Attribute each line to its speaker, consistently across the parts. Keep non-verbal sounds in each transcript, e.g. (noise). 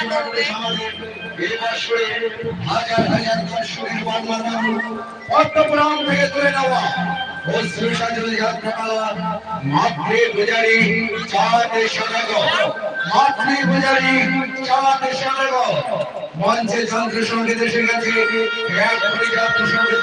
Speaker 1: চালু হবে
Speaker 2: এই বছরে হাজার হাজার দর্শকের বর্ণনা অর্থপ্রাণ থেকে তুলে নেওয়া অশ্রু সাজল যাত্রাপালা মাতৃ পূজারী চাঁদে সদাগ মাতৃ চাঁদে সদাগ মঞ্চে যন্ত্র সংগীত এসে এক কোটি
Speaker 1: সংগীত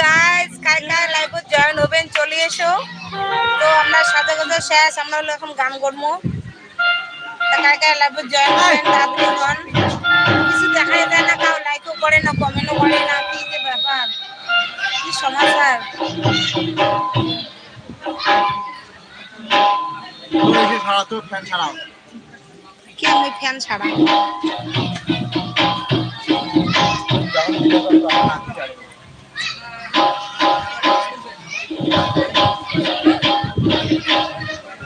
Speaker 1: গাইস কাই কাই লাইভে জয়েন হবেন, চলে এসো। তো আমরা সাথে কথা শেষ, আমরা হলো এখন গান করব। কাই কাই লাইভে জয়েন হবেন হন। কিছু দেখাই যায় না কাউ লাইকও করে না কমেন্টও করে না, কি যে ব্যাপার। কি সমাচার কি আমি ফ্যান ছাড়া?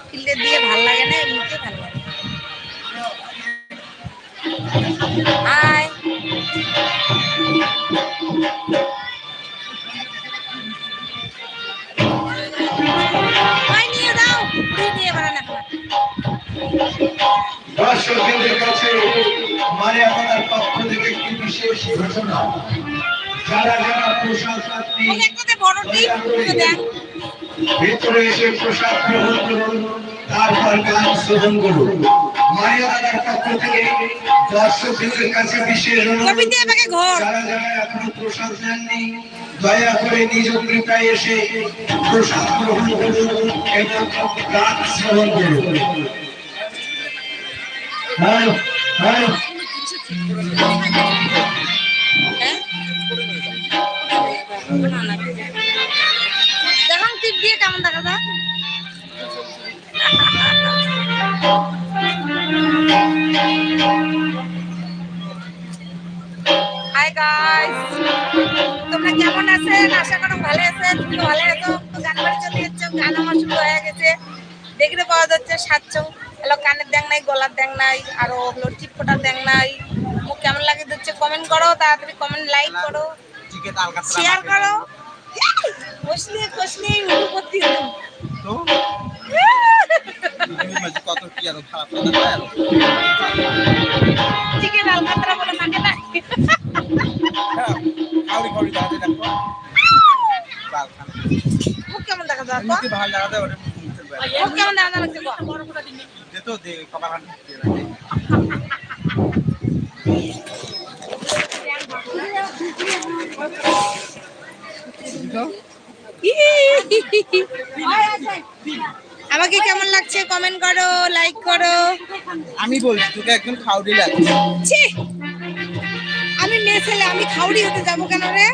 Speaker 1: ফিল্ডে দিয়ে ভালো লাগে না এমনিতে ভালো লাগে। হাই।
Speaker 2: দর্শকদের কাছে মারিয়ামার পক্ষ থেকে একটি বিশেষ ঘোষণা। যারা যারা প্রসাদ ভিতরে এসে প্রসাদ গ্রহণ করুন তারপর গান শ্রবণ করুন। মারিয়া দাদার পক্ষ থেকে দর্শকদের কাছে বিশেষ অনুরোধ যারা যারা এখনও প্রসাদ নেননি দয়া করে নিজ কৃপায় এসে প্রসাদ গ্রহণ করুন এবং গান শ্রবণ করুন। হ্যাঁ হ্যাঁ।
Speaker 1: হ্যাঁ? দিয়ে কেমন দেখা যায়? হাই গাইস তোমরা কেমন আছেন? আশা করো ভালো আছেন। তুমি ভালো আছো? তো গান বাড়ি চলে যাচ্ছে গান আমার শুরু হয়ে গেছে। দেখতে পাওয়া যাচ্ছে সাতশো হলো কানের দেখ নাই গলার দেখ নাই আরও হলো টিপফোটার দেখ নাই। মুখ কেমন লাগে দিচ্ছে কমেন্ট করো তাড়াতাড়ি কমেন্ট লাইক করো। শেয়ার করো। কষলি কষলি করতে
Speaker 3: তো? (laughs) তুমি কত কি আর খারাপ
Speaker 1: চিকেন আলকাতরা বলে থাকে না।
Speaker 3: কাউরি কাউরি জায়গাতে দেখো
Speaker 1: মুখ কেমন দেখা যায়
Speaker 3: এমনিতে ভালো মুখের বাইরে
Speaker 1: মুখ কেমন দেখা যাচ্ছে গো
Speaker 3: দে তো দে কবার রাখে। বুঝছ? (laughs)
Speaker 1: আমাকে কেমন লাগছে? কমেন্ট করো লাইক করো।
Speaker 3: আমি বলছি তোকে একদম খাউডি লাগছে।
Speaker 1: ছি! আমি মেয়ে ছেলে আমি খাউড়ি হতে যাব কেন রে?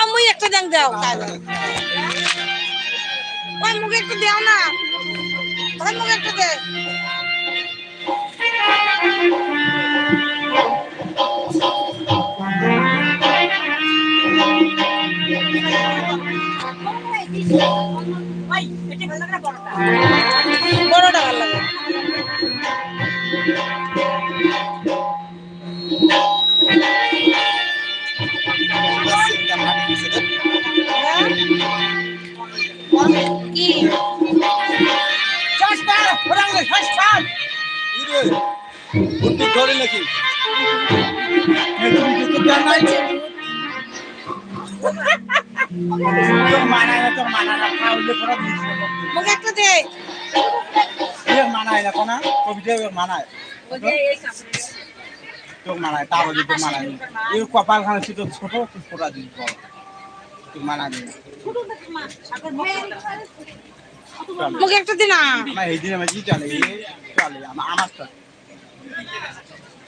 Speaker 1: আমি একটা দেন দাও। তাহলে ওই মুখে একটু দাও না। ওই মুখে একটু দে। বড়টা ভালো লাগে
Speaker 3: সিটটা ভালো দিছে রে।
Speaker 1: কি
Speaker 3: কি রে? বুদ্ধি ধরে নাকি তুমি নাই তোর (laughs) মানায় না তোর মানায় না খাওয়ালে পরে
Speaker 1: মুখে একটু দে
Speaker 3: মানায় না কোনা কবিতা মানায় তোর মানায় তার তোর মানায়। এর কপাল খানে ছিল ছোট দিস বড় তোর মানায়
Speaker 1: মুখে একটু দে
Speaker 3: আমার এই দিনে আমার কি চলে চলে আমার আমার চলে হুম, বিজি। দেখা যায়, এই মোড়ে হে।
Speaker 4: মোট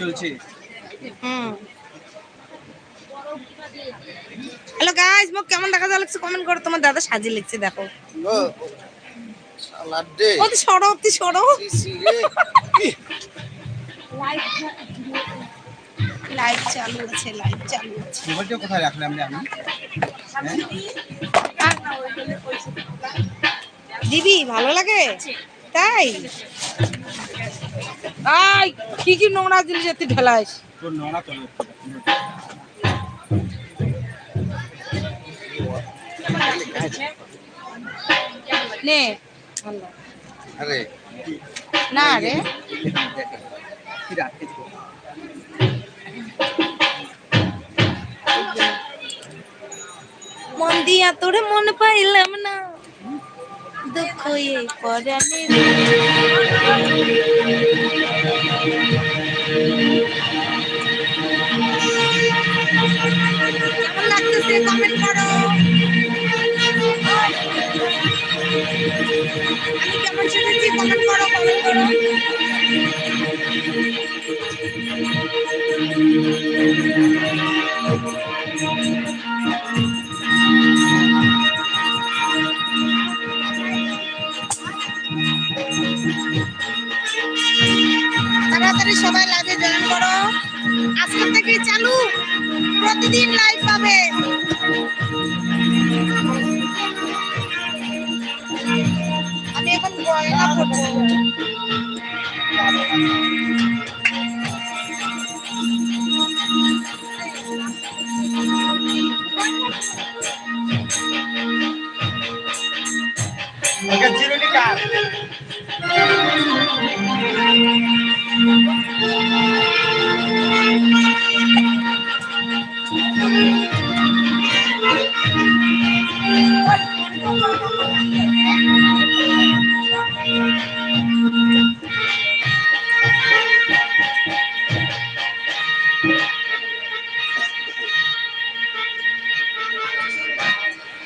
Speaker 3: চলছে।
Speaker 1: হ্যালো গাইস মোক কেমন দেখা যাচ্ছে কমেন্ট করো তোমার দাদা সাজিয়ে লিখছে দেখো।
Speaker 4: দে।
Speaker 1: অতি সরো অতি সরো। চালু আছে লাইট চালু আছে।
Speaker 3: মোবাইলটা কোথায় রাখলাম রে আমি?
Speaker 1: দিদি ভালো লাগে? তাই? আই কি কি নোংরা জিনিস তুই ঢেলাইস? নে।
Speaker 4: আরে।
Speaker 1: না রে। মন দিয়া তোরে মন পাইলাম না। দুঃখ এই পরাণে কেমন লাগতেছে? কমেন্ট করো। করো তাড়াতাড়ি সবাই লাইভে জয়েন করো। আজকে থেকে চালু। প্রতিদিন লাইভ পাবে। আমি এখন গয়না
Speaker 3: ওকে জিরোনি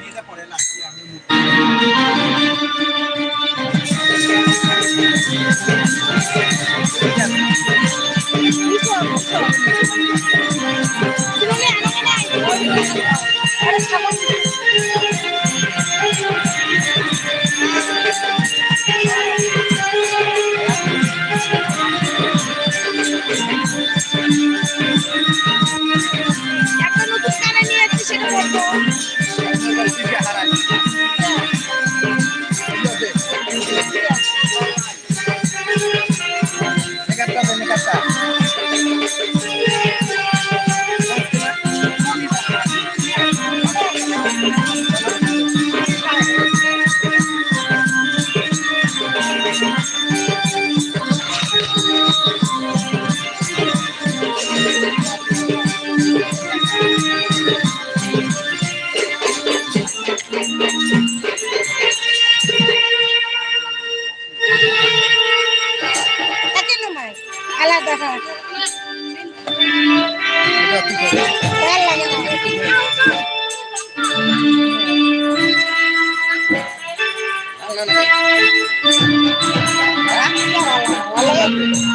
Speaker 3: নিজে পরে
Speaker 1: Thank you.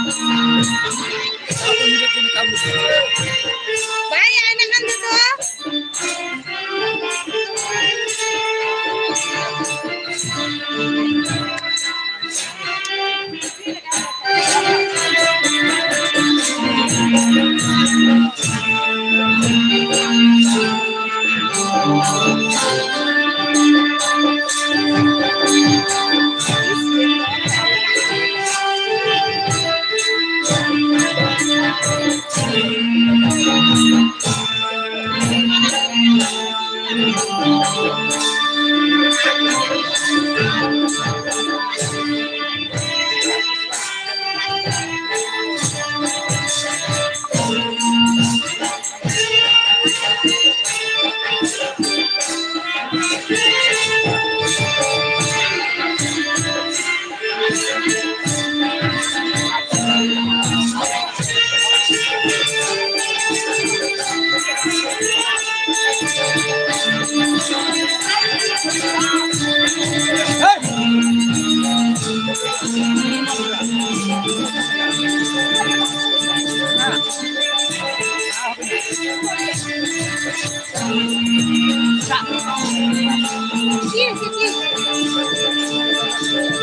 Speaker 1: Thank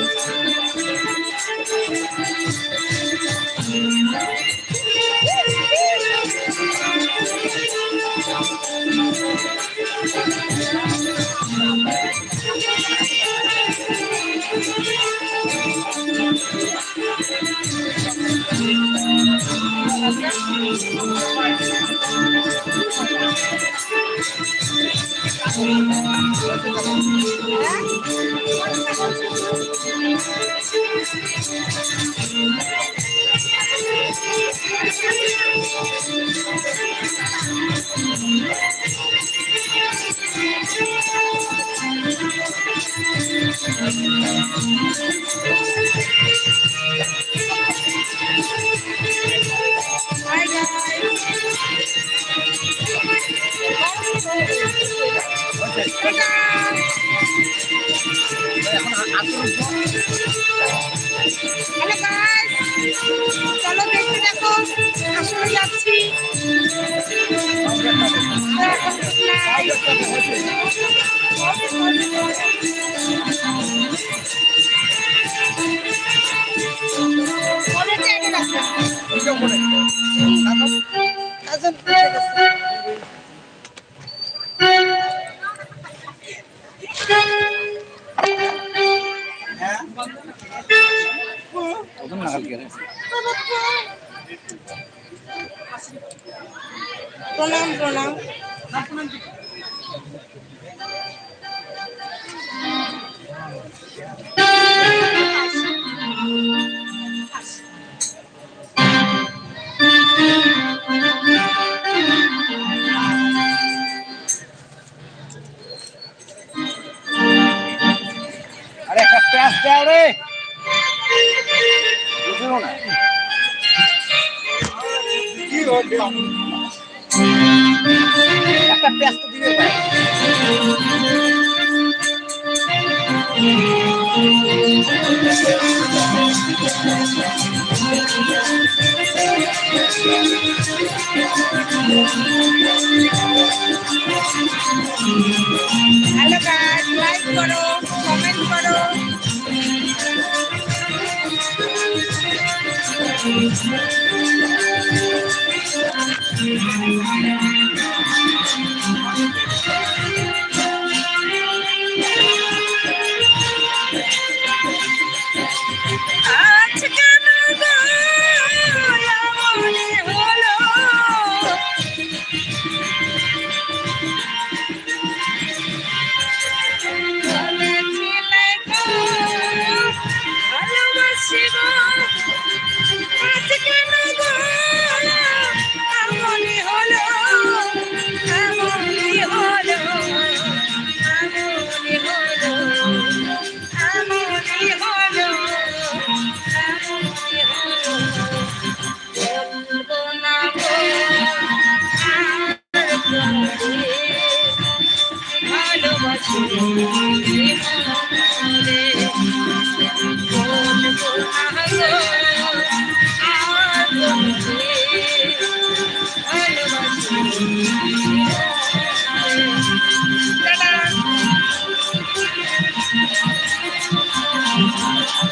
Speaker 1: you. Hi guys. Hello guys চলো দেখতে দেখো আসলে যাচ্ছি কলেজে আগে হ্যালো গাইস লাইক করো কমেন্ট করো আজ